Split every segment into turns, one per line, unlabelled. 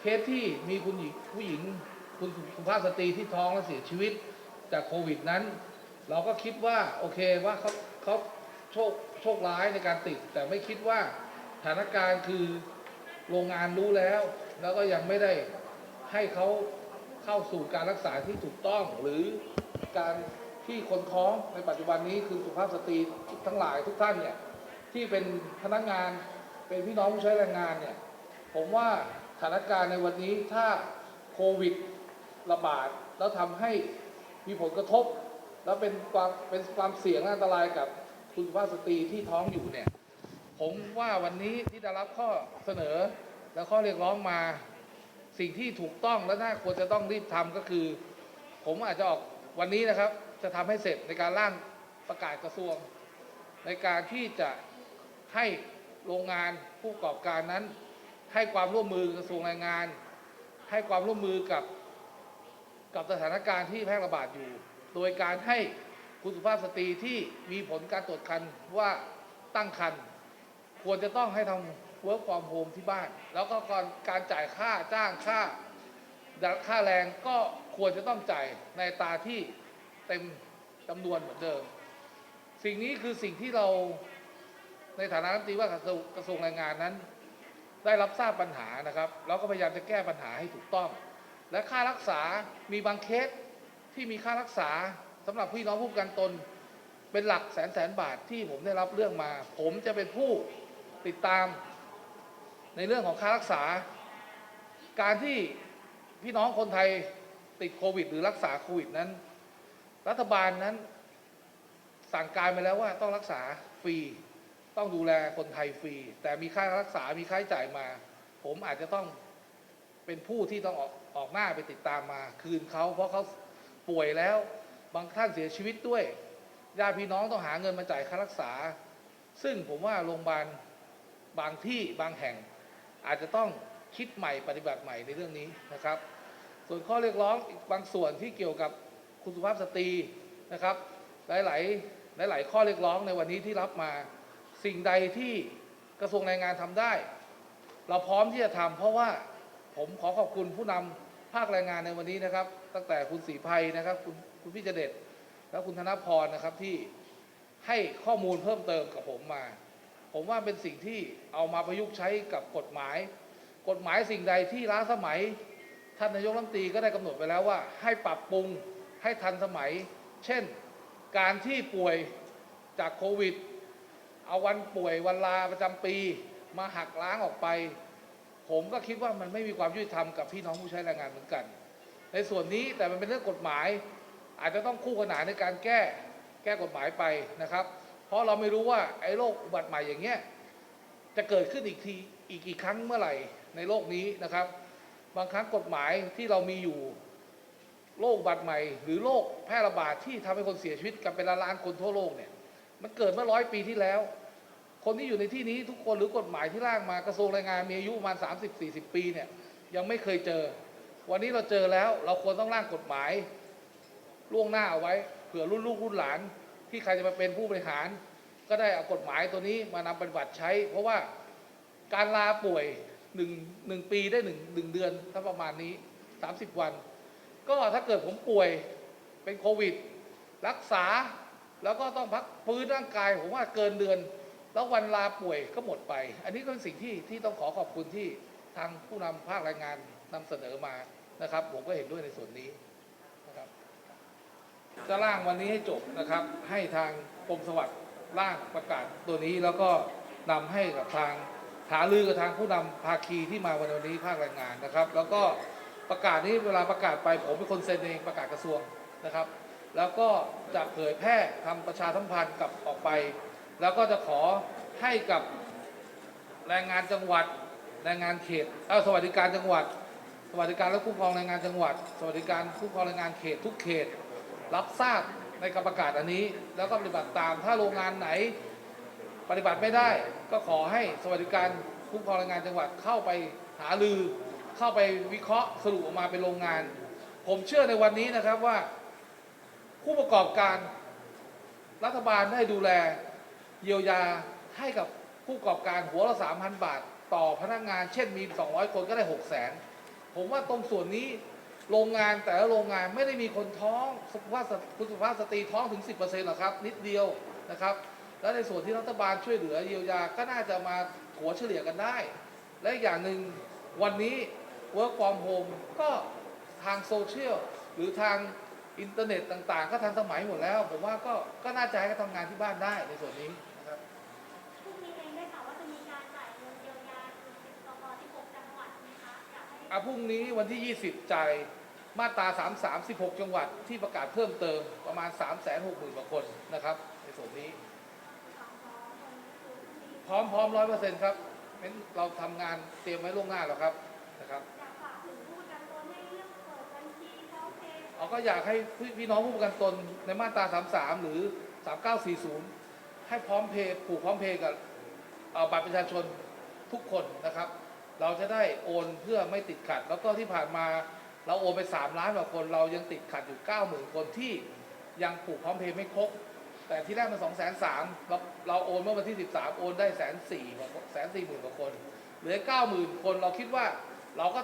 เคสที่มีคุณหญิงผู้หญิงคุณสุภาพสตรีที่ท้องและเสียชีวิตจากโควิดนั้น เราก็คิดว่าโอเคว่าเขาเขาโชคโชคร้ายในการติด แต่ไม่คิดว่าสถานการณ์คือโรงงานรู้แล้ว แล้วก็ยังไม่ได้ให้เขาเข้าสู่การรักษาที่ถูกต้อง หรือการที่คนท้องในปัจจุบันนี้คือสุภาพสตรีทั้งหลายทุกท่านเนี่ยที่เป็นพนักงานเป็นพี่น้องผู้ใช้แรงงานเนี่ยผมว่า ถานการณ์ในวันนี้ถ้าโควิดระบาด แล้วทำให้มีผลกระทบ แล้วเป็นความเป็นความเสี่ยงอันตรายกับคุณสุภาพสตรีที่ท้องอยู่เนี่ย ผมว่าวันนี้ที่ได้รับข้อเสนอและข้อเรียกร้องมา สิ่งที่ถูกต้องและน่าควรจะต้องรีบทำก็คือ ผมอาจจะออกวันนี้นะครับ จะทำให้เสร็จในการร่างประกาศกระทรวง ในการที่จะให้โรงงานผู้ประกอบการนั้น ให้ความร่วมมือกระทรวงแรงงาน ให้ความร่วมมือกับกับสถานการณ์ที่แพร่ระบาดอยู่ โดยการให้คุณสุภาพสตรีที่มีผลการตรวจคันว่าตั้งคันควรจะต้องให้ทำ work from home ที่บ้าน แล้วก็การการจ่ายค่าจ้างค่าค่าแรงก็ควรจะต้องจ่ายในตาที่เต็มจำนวนเหมือนเดิม สิ่งนี้คือสิ่งที่เราในฐานะรัฐมนตรีว่ากระทรกระทรวงแรงงานนั้น ได้รับทราบปัญหานะครับ แล้วก็พยายามจะแก้ปัญหาให้ถูกต้อง และค่ารักษามีบางเคสที่มีค่ารักษาสำหรับพี่น้องผู้กันตน เป็นหลักแสนแสนบาทที่ผมได้รับเรื่องมา ผมจะเป็นผู้ติดตาม ในเรื่องของค่ารักษา การที่พี่น้องคนไทยติดโควิด หรือรักษาโควิดนั้น รัฐบาลนั้นสั่งการไปแล้วว่าต้องรักษาฟรี ต้องดูแลคนไทยฟรี แต่มีค่ารักษา มีค่าใช้จ่ายมา ผมอาจจะต้องเป็นผู้ที่ต้องออกออกหน้าไปติดตามมา คืนเขาเพราะเขาป่วยแล้ว บางท่านเสียชีวิตด้วยญาติพี่น้องต้องหาเงินมาจ่ายค่ารักษา ซึ่งผมว่าโรงพยาบาลบางที่บางแห่ง อาจจะต้องคิดใหม่ปฏิบัติใหม่ในเรื่องนี้นะครับ ส่วนข้อเรียกร้องอีกบางส่วนที่เกี่ยวกับคุณสุภาพสตรีนะครับ หลาย ๆ หลาย ๆ ข้อเรียกร้องในวันนี้ที่รับมา สิ่งใดที่กระทรวงแรงงานทำได้ เราพร้อมที่จะทำเพราะว่าผมขอขอบคุณผู้นำภาคแรงงานในวันนี้นะครับ ตั้งแต่คุณศรีภัยนะครับคุณคุณพี่เจเด็ดและคุณธนพรนะครับที่ให้ข้อมูลเพิ่มเติมกับผมมา ผมว่าเป็นสิ่งที่เอามาประยุกต์ใช้กับกฎหมาย กฎหมายสิ่งใดที่ล้าสมัย ท่านนายกรัฐมนตรีก็ได้กำหนดไปแล้วว่า ให้ปรับปรุงให้ทันสมัย เช่น การที่ป่วยจากโควิด เอาวันป่วยวันลาประจำปี มาหักล้างออกไป ผมก็คิดว่ามันไม่มีความยุติธรรมกับพี่น้องผู้ใช้แรงงานเหมือนกัน ในส่วนนี้แต่มันเป็นเรื่องกฎหมาย อาจจะต้องคู่ขนานในการแก้แก้กฎหมายไปนะครับ เพราะเราไม่รู้ว่าไอ้โรคอุบัติใหม่อย่างเงี้ยจะเกิดขึ้นอีกทีอีกกี่ครั้งเมื่อไหร่ในโลกนี้นะครับ บางครั้งกฎหมายที่เรามีอยู่โรคอุบัติใหม่ หรือโรคแพร่ระบาดที่ทำให้คนเสียชีวิตกันเป็นล้านๆคนทั่วโลกเนี่ย มันเกิดเมื่อร้อยปีที่แล้ว คนที่อยู่ในที่นี้ทุกคนหรือกฎหมายที่ร่างมากระทรวงแรงงานมีอายุประมาณ 30 40 ปีเนี่ยยังไม่เคยเจอ วันนี้เราเจอแล้วเราควรต้องร่างกฎหมายล่วงหน้าเอาไว้ เผื่อรุ่นลูกรุ่นหลาน ที่ใครจะมาเป็นผู้บริหาร ก็ได้เอากฎหมายตัวนี้มานำปฏิบัติใช้ เพราะว่าการลาป่วยหนึ่งหนึ่งปีได้หนึ่งหนึ่งเดือนถ้าประมาณนี้ 30 วัน ก็ถ้าเกิดผมป่วยเป็นโควิด รักษา แล้วก็ต้องพักฟื้นร่างกายผมว่าเกินเดือน แล้ววันลาป่วยก็หมดไป อันนี้ก็เป็นสิ่งที่ที่ต้องขอขอบคุณที่ทางผู้นำภาคแรงงานนำเสนอมานะครับ ผมก็เห็นด้วยในส่วนนี้นะครับจะร่างวันนี้ให้จบนะครับ ให้ทางกรมสวัสดิ์ร่างประกาศตัวนี้แล้วก็นำให้กับทางหาลือกับทางผู้นำภาคีที่มาวันนี้ภาคแรงงานนะครับ แล้วก็ประกาศนี้เวลาประกาศไปผมเป็นคนเซ็นเองประกาศกระทรวงนะครับ แล้วก็จะเผยแพร่ทำประชาสัมพันธ์กับออกไป แล้วก็จะขอให้กับแรงงานจังหวัดแรงงานเขตเออสวัสดิการจังหวัด สวัสดิการและคุ้มครองแรงงานจังหวัด สวัสดิการคุ้มครองแรงงานเขตทุกเขต รับทราบในการประกาศอันนี้ แล้วก็ปฏิบัติตามถ้าโรงงานไหนปฏิบัติไม่ได้ก็ขอให้สวัสดิการคุ้มครองแรงงานจังหวัดเข้าไปหาลือ เข้าไปวิเคราะห์สรุปออกมาเป็นโรงงาน ผมเชื่อในวันนี้นะครับว่า ผู้ประกอบการรัฐบาลได้ดูแลเยียวยาให้กับผู้ประกอบการหัวละ3,000บาท ต่อพนักงาน เช่นมี 200 คนก็ได้ 6 0 0 0 0นผมว่าตรงส่วนนี้โรงงานแต่ละโรงงานไม่ได้มีคนท้องสุภาพสคุณสุภาพสตรีท้องถึง 10%หรอกครับ นิดเดียวนะครับ แล้วในส่วนที่รัฐบาลช่วยเหลือเยียวยาก็น่าจะมาถัวเฉลี่ยกันได้ และอีกอย่างหนึ่งวันนี้ work from home ก็ทางโซเชียลหรือทาง อินเทอร์เน็ตต่างๆ ก็ทันสมัยหมดแล้ว ผมว่าก็ก็น่าจะให้เขาทำงานที่บ้านได้ในส่วนนี้นะครับ
พรุ่งนี้เองได้ข่าวว่าจะมีการจ่ายเงินเยียวยาคือสปที่6จังหวัดไหมคะอยากให้
อะพรุ่งนี้วันที่ 20 จ่ายมาตรา 33 16 จังหวัดที่ประกาศเพิ่มเติมประมาณ 3 6 0 0 0 0กว่าคนนะครับ ในส่วนนี้
ความพร้อมตรงนี้คือพรุ่งนี้
พร้อมพร้อมร้อยเปอร์เซ็นต์ครับงั้นเราทำงานเตรียมไว้ล่วงหน้าแล้วครับนะครับ
เรา
ก็อยากให้พี่น้องผู้ประกันตนในมาตรา 33 หรือ 3940 ให้พร้อมเพย์ผูกพร้อมเพย์กับบัตรประชาชนทุกคนนะครับ เราจะได้โอนเพื่อไม่ติดขัด แล้วก็ที่ผ่านมาเราโอนไป 3 ล้านกว่าคน เรายังติดขัดอยู่ 90,000 คนที่ยังผูกพร้อมเพย์ไม่ครบ แต่ที่แรกมัน2 3 0 0 0เราเราโอนเมื่อวันที่ 13 โอนได้แสนสี่แสนสี่หมื่นกว่าคน เหลือ 90,000 คนเราคิดว่าเราก็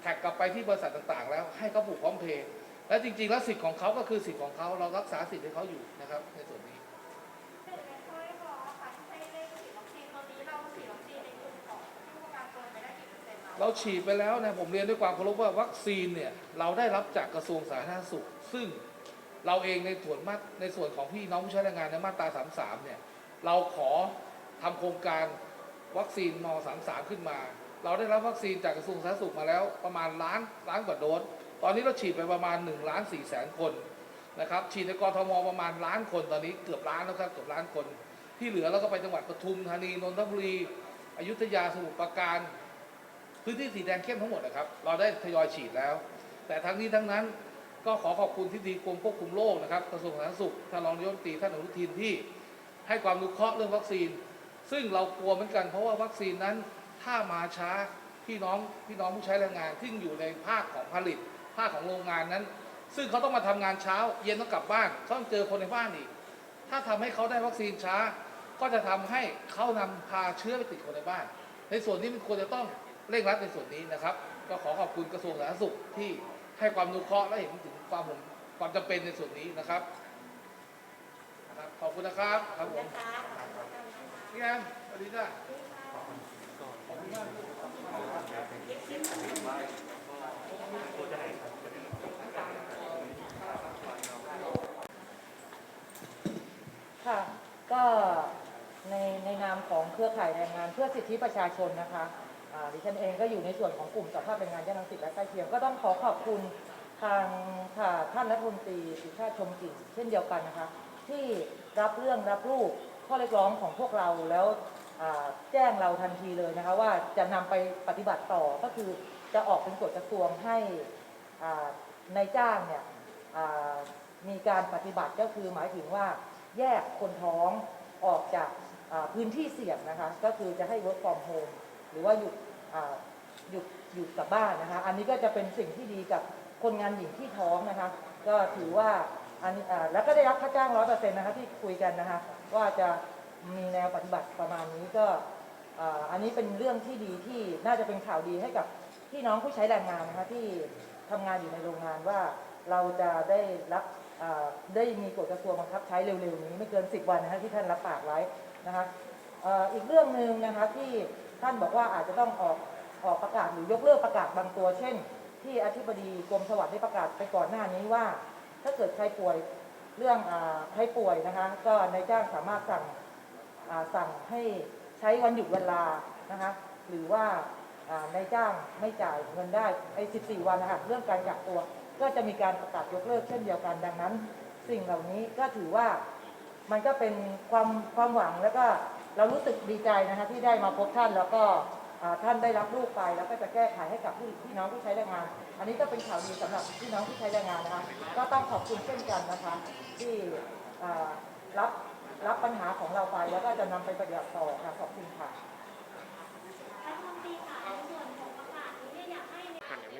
แท็กกลับไปที่บริษัทต่างๆ แล้วให้เขาผูกพร้อมเพย์ และจริงๆแล้วสิทธิ์ของเขาก็คือสิทธิ์ของเขาเรารักษาสิทธิ์ให้เขาอยู่นะครับ ในส่วนนี้
หนึ่งในข้อเรียกร้องค่ะที่ให้เลขฉีดวัคซีนตอนนี้เราฉีดวัคซีนในกลุ่มของผู้ประกันตนไปได้กี่เปอร์เซ็นต์แล้ว
เราฉีดไปแล้วนะผมเรียนด้วยความเคารพว่าวัคซีนเนี่ยเราได้รับจากกระทรวงสาธารณสุข ซึ่งเราเองในส่วนมาในส่วนของพี่น้องผู้ใช้แรงงานในมาตรา33เนี่ยเราขอทำโครงการวัคซีนม33ขึ้นมา เราได้รับวัคซีนจากกระทรวงสาธารณสุขมาแล้วประมาณล้านล้านกว่าโดส ตอนนี้เราฉีดไปประมาณ1ล้าน4แสนคนนะครับฉีดในกรทมประมาณล้านคนตอนนี้เกือบล้านแล้วครับเกือบล้านคน ที่เหลือเราก็ไปจังหวัดปทุมธานีนนทบุรีอยุธยาสมุทรปราการ พื้นที่สีแดงเข้มทั้งหมดนะครับ เราได้ทยอยฉีดแล้ว แต่ทั้งนี้ทั้งนั้นก็ขอขอบคุณที่ดีกรมควบคุมโรคนะครับกระทรวงสาธารณสุขท่านรองนายกรัฐมนตรีท่านอนุทินที่ให้ความรู้เคราะห์เรื่องวัคซีน ซึ่งเรากลัวเหมือนกันเพราะว่าวัคซีนนั้นถ้ามาช้าพี่น้องพี่น้องผู้ใช้แรงงานที่อยู่ในภาคของผลิต ภาคของโรงงานนั้น ซึ่งเขาต้องมาทำงานเช้า เย็นต้องกลับบ้านเขาต้องเจอคนในบ้านอีก ถ้าทำให้เขาได้วัคซีนช้า ก็จะทำให้เขานำพาเชื้อไปติดคนในบ้าน ในส่วนนี้มันควรจะต้องเร่งรัดในส่วนนี้นะครับ ก็ขอขอบคุณกระทรวงสาธารณสุขที่ให้ความรู้เคราะห์และเห็นถึงความผมความจำเป็นในส่วนนี้นะครับนะครับ ขอบคุณนะครับ ครับผมพี่แอมสวัสดีจ้าขอบคุณมาก
ค่ะ ก็ในในนามของเครือข่ายแรงงาน เพื่อสิทธิประชาชนนะคะดิฉันเองก็อยู่ในส่วนของกลุ่มสภาพแรงงานย่านรังสิตและใกล้เคียงก็ต้องขอขอบคุณทางค่ะท่านรัฐมนตรีสุชาติชมกลิ่นเช่นเดียวกันนะคะ ที่รับเรื่องรับรูปข้อเรียกร้องของพวกเราแล้วแจ้งเราทันทีเลยนะคะว่าจะนำไปปฏิบัติต่อก็คือจะออกเป็นกฎกระทรวงให้อ่านจ้างเนี่ยมีการปฏิบัติก็คือหมายถึงว่าแยกคนท้องออกจาก พื้นที่เสี่ยงนะคะ ก็คือจะให้ work from home หรือว่าหยุดหยุดหยุดกับบ้านนะคะ อันนี้ก็จะเป็นสิ่งที่ดีกับคนงานหญิงที่ท้องนะคะ ก็ถือว่าอันนี้แล้วก็ได้รับค่าจ้างร้อยเปอร์เซ็นต์นะคะที่คุยกันนะคะ ว่าจะมีแนวปฏิบัติประมาณนี้ก็อันนี้เป็นเรื่องที่ดีที่น่าจะเป็นข่าวดีให้กับพี่น้องผู้ใช้แรงงานนะคะที่ทำงานอยู่ในโรงงานว่าเราจะได้รับได้มีกฎกระทรวงบังคับใช้เร็วๆนี้ ไม่เกิน 10 วันนะคะที่ท่านรับปากไว้ นะคะอีกเรื่องหนึ่งนะคะที่ท่านบอกว่าอาจจะต้องออกออกประกาศหรือยกเลิกประกาศบางตัว เช่น ที่อธิบดีกรมสวัสดิ์ได้ประกาศไปก่อนหน้านี้ว่า ถ้าเกิดใครป่วยเรื่องอใครป่วยนะคะ ก็นายจ้างสามารถสั่งสั่งให้ใช้วันหยุดเวลานะคะหรือว่าอ่านายจ้างไม่จ่ายเงินได้ไอ้14 วันนะคะเรื่องการกักตัว ก็จะมีการประกาศยกเลิกเช่นเดียวกันดังนั้น สิ่งเหล่านี้ก็ถือว่า มันก็เป็นความความหวังแล้วก็เรารู้สึกดีใจนะคะที่ได้มาพบท่านแล้วก็ท่านได้รับลูกไปแล้วก็จะแก้ไขให้กับผู้พี่น้องผู้ใช้แรงงาน อันนี้ก็เป็นข่าวดีสำหรับพี่น้องผู้ใช้แรงงานนะคะก็ต้องขอบคุณเช่นกันนะคะที่รับรับปัญหาของเราไปแล้วก็จะนำไปปฏิบัติต่อค่ะขอบคุณค่ะ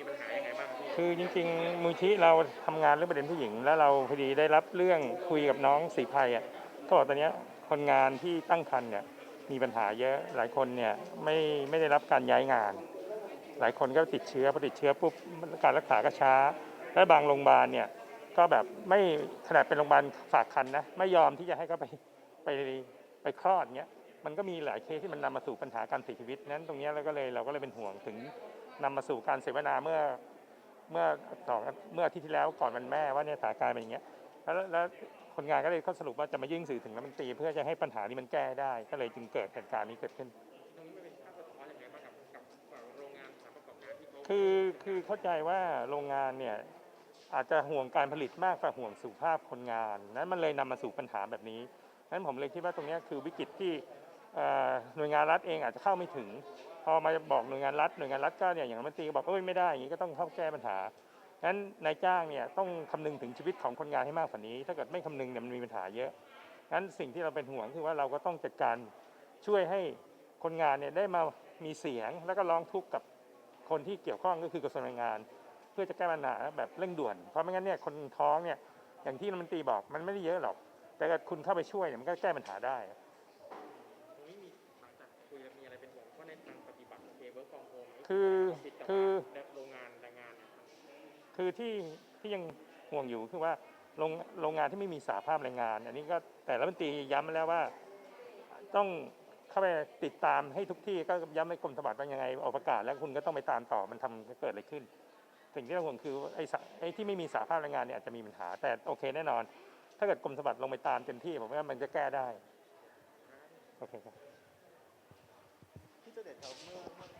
มีปั
ญหายังไงบ้างครับพี่
คือจริงๆมูลที่เราทำงานเรื่องประเด็นผู้หญิง แล้วเราพอดีได้รับเรื่องคุยกับน้องสีภัยอะเขาบอกตอนเนี้ยคนงานที่ตั้งครรภ์เนี่ยมีปัญหาเยอะหลายคนเนี่ยไม่ไม่ได้รับการย้ายงาน หลายคนก็ติดเชื้อพอติดเชื้อปุ๊บการรักษาก็ช้า และบางโรงพยาบาลเนี่ยก็แบบไม่ขนาดเป็นโรงพยาบาลฝากคันนะไม่ยอมที่จะให้เขาไปไปไปคลอดเงี้ยมันก็มีหลายเคสที่มันนำมาสู่ปัญหาการเสียชีวิตนั้นตรงเนี้ยเราก็เลยเราก็เลยเป็นห่วงถึง นำมาสู่การเสวนาเมื่อเมื่อสองเมื่ออาทิตย์ที่แล้วก่อนวันแม่ว่าเนี่ยสถานการณ์เป็นอย่างเงี้ยแล้วแล้วคนงานก็เลยเขาสรุปว่าจะมายื่นสื่อถึงรัฐมนตรีเพื่อจะให้ปัญหานี้มันแก้ได้ ก็เลยจึงเกิดเหตุการณ์นี้เกิดขึ้น คือคือเข้าใจว่าโรงงานเนี่ยอาจจะห่วงการผลิตมากกว่าห่วงสุขภาพคนงาน นั้นมันเลยนำมาสู่ปัญหาแบบนี้นั้นผมเลยคิดว่าตรงเนี้ยคือวิกฤตที่ หน่วยงานรัฐเองอาจจะเข้าไม่ถึง พอมาบอกหน่วยงานรัฐหน่วยงานรัฐก็เนี่ยอย่างรัฐมนตรีก็บอกเอ้ยไม่ได้อย่างนี้ก็ต้องเข้าแก้ปัญหานั้นนายจ้างเนี่ยต้องคำนึงถึงชีวิตของคนงานให้มากกว่านี้ ถ้าเกิดไม่คำนึงเนี่ยมันมีปัญหาเยอะนั้นสิ่งที่เราเป็นห่วงคือว่าเราก็ต้องจัดการช่วยให้คนงานเนี่ยได้มามีเสียงแล้วก็ร้องทุกข์กับคนที่เกี่ยวข้องก็คือกระทรวงแรงงาน เพื่อจะแก้ปัญหาแบบเร่งด่วน เพราะไม่งั้นเนี่ยคนท้องเนี่ยอย่างที่รัฐมนตรีบอกมันไม่ได้เยอะหรอก แต่ถ้าคุณเข้าไปช่วยเนี่ยมันก็แก้ปัญหาได้ คือ
ผิดกับ
คือ
โรงงานแรงงานเนี่ย
คือที่ที่ยังห่วงอยู่คือว่าโรงโรงงานที่ไม่มีสาภาพแรงงาน อันนี้ก็แต่รัฐมนตรีย้ำมาแล้วว่า ต้องเข้าไปติดตามให้ทุกที่ก็ย้ำให้กรมสมบัติว่ายังไงออกประกาศแล้วคุณก็ต้องไปตามต่อมันทำเกิดอะไรขึ้นสิ่งที่เราห่วงคือไอ้สาไอ้ที่ไม่มีสาภาพแรงงานเนี่ยอาจจะมีปัญหา แต่โอเคแน่นอน ถ้าเกิดกรมสมบัติลงไปตามเต็มที่ผมว่ามันจะแก้ได้โอเคครับ
ที่เสด็จครับเมื่อเมื่อ